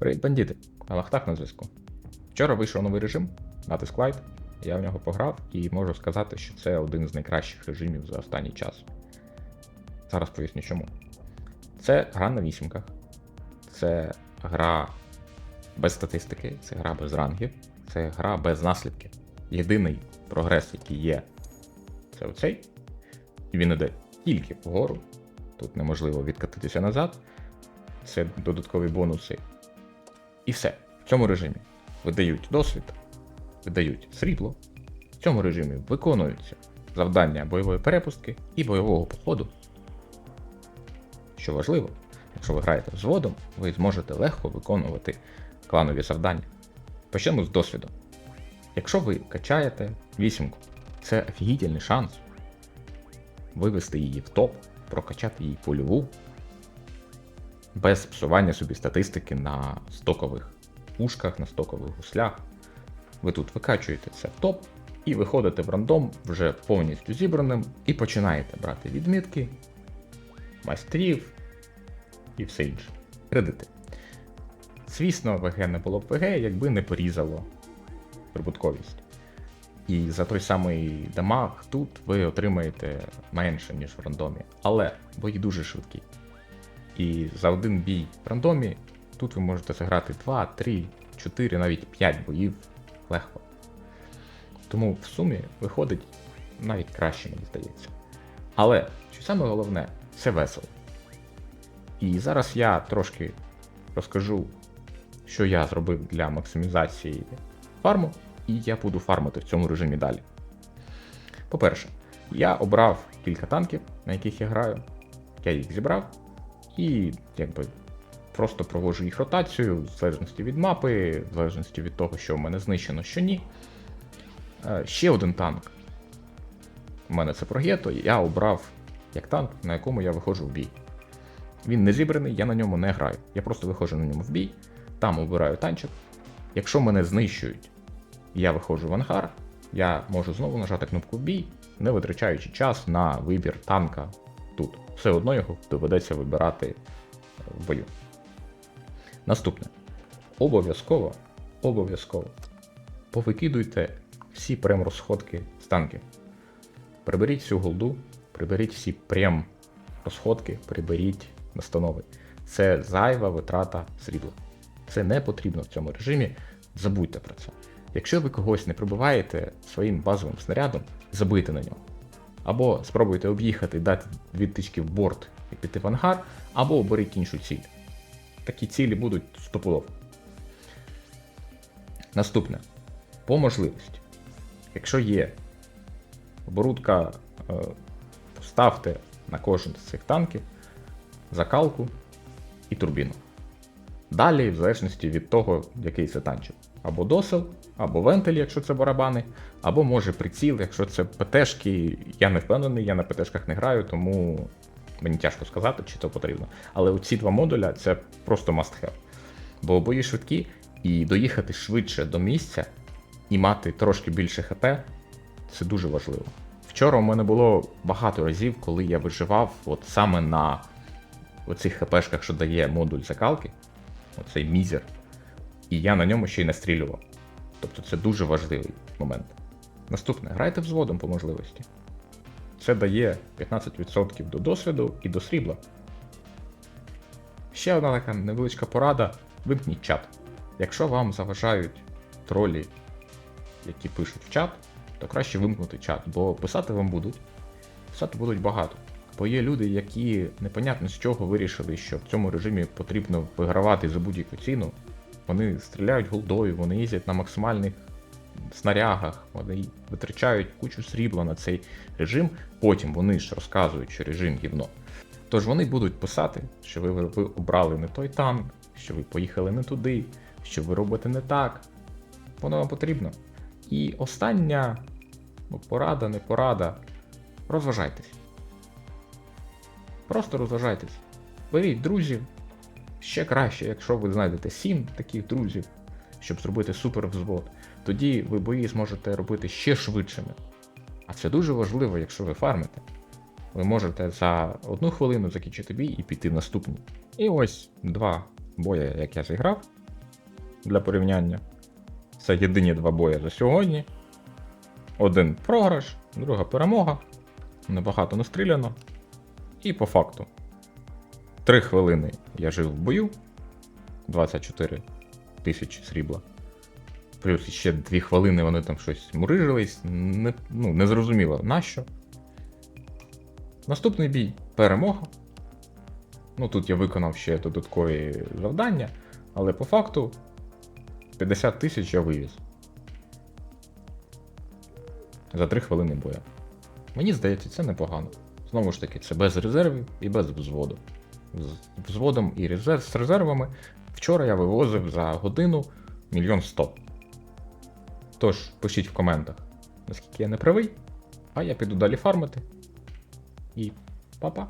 Привіт, бандити! Алахтак на зв'язку. Вчора вийшов новий режим, натиск Light. Я в нього пограв і можу сказати, що це один з найкращих режимів за останній час. Зараз поясню чому. Це гра на вісімках, це гра без статистики, це гра без рангів, це гра без наслідків. Єдиний прогрес, який є, це оцей. І він іде тільки вгору. Тут неможливо відкатитися назад. Це додаткові бонуси. І все. В цьому режимі видають досвід, видають срібло. В цьому режимі виконуються завдання бойової перепустки і бойового походу. Що важливо, якщо ви граєте взводом, ви зможете легко виконувати кланові завдання. Почнемо з досвіду. Якщо ви качаєте вісімку, це офігітельний шанс вивести її в топ, прокачати її польову, без псування собі статистики на стокових пушках, на стокових гуслях. Ви тут викачуєте це в топ і виходите в рандом вже повністю зібраним і починаєте брати відмітки, майстрів і все інше. Кредити. Звісно, ВГ не було б ВГ, якби не порізало прибутковість. І за той самий дамаг тут ви отримаєте менше, ніж в рандомі. Але бої дуже швидкі. І за один бій в рандомі тут ви можете зіграти 2, 3, 4, навіть 5 боїв легко. Тому в сумі виходить навіть краще, мені здається. Але що саме головне, це весело. І зараз я трошки розкажу, що я зробив для максимізації фарму, і я буду фармити в цьому режимі далі. По-перше, я обрав кілька танків, на яких я граю. Я їх зібрав і якби просто проводжу їх ротацію, в залежності від мапи, в залежності від того, що в мене знищено, що ні. Е, Ще один танк. У мене це прогето, я обрав як танк, на якому я виходжу в бій. Він не зібраний, я на ньому не граю. Я просто виходжу на ньому в бій, там обираю танчик. Якщо мене знищують, я виходжу в ангар, я можу знову нажати кнопку бій, не витрачаючи час на вибір танка тут. Все одно його доведеться вибирати в бою. Наступне. Обов'язково, обов'язково повикидуйте всі прем-розходки з танків. Приберіть всю голду, приберіть всі прем розходки, приберіть настанови. Це зайва витрата срібла. Це не потрібно в цьому режимі. Забудьте про це. Якщо ви когось не пробиваєте своїм базовим снарядом, забийте на нього. Або спробуйте об'їхати, дати дві тички в борт і піти в ангар, або оберіть іншу ціль. Такі цілі будуть стопудово. Наступне. По можливості. Якщо є оборудка, е, поставте на кожен з цих танків закалку і турбіну. Далі, в залежності від того, який це танчик. Або досел, або вентиль, якщо це барабани, або може приціл, якщо це ПТшки. Я не впевнений, я на ПТшках не граю, тому мені тяжко сказати, чи то потрібно. Але ці два модуля це просто must have. Бо бої швидкі, і доїхати швидше до місця і мати трошки більше ХП це дуже важливо. Вчора у мене було багато разів, коли я виживав от саме на оцих ХПшках, що дає модуль закалки, оцей мізер, і я на ньому ще й настрілював. Тобто це дуже важливий момент. Наступне, грайте взводом по можливості. Це дає 15% до досвіду і до срібла. Ще одна така невеличка порада: вимкніть чат. Якщо вам заважають тролі, які пишуть в чат, то краще вимкнути чат, бо писати вам будуть. Писати будуть багато. Бо є люди, які непонятно з чого вирішили, що в цьому режимі потрібно вигравати за будь-яку ціну. Вони стріляють голдою, вони їздять на максимальних снарягах, вони витрачають кучу срібла на цей режим. Потім вони ж розказують, що режим гівно. Тож вони будуть писати, що ви, ви обрали не той танк, що ви поїхали не туди, що ви робите не так. Воно вам потрібно. І остання ну, порада, не порада. Розважайтесь. Просто розважайтесь. Беріть друзів. Ще краще, якщо ви знайдете 7 таких друзів, щоб зробити супер взвод, тоді ви бої зможете робити ще швидшими. А це дуже важливо, якщо ви фармите. Ви можете за одну хвилину закінчити бій і піти в наступний. І ось два бої, як я зіграв. для порівняння. Це єдині два бої за сьогодні. Один програш, друга перемога. Небагато настріляно. І по факту. 3 хвилини я жив в бою. 24 тисячі срібла. Плюс ще 2 хвилини вони там щось мурижились. Не, ну, не зрозуміло нащо. Наступний бій перемога. Ну тут я виконав ще додаткові завдання, але по факту 50 тисяч я вивіз. За 3 хвилини боя. Мені здається, це непогано. Знову ж таки, це без резервів і без взводу. З взводом і резерв, з резервами вчора я вивозив за годину мільйон сто. Тож, пишіть в коментах, наскільки я не правий, а я піду далі фармити. І па-па!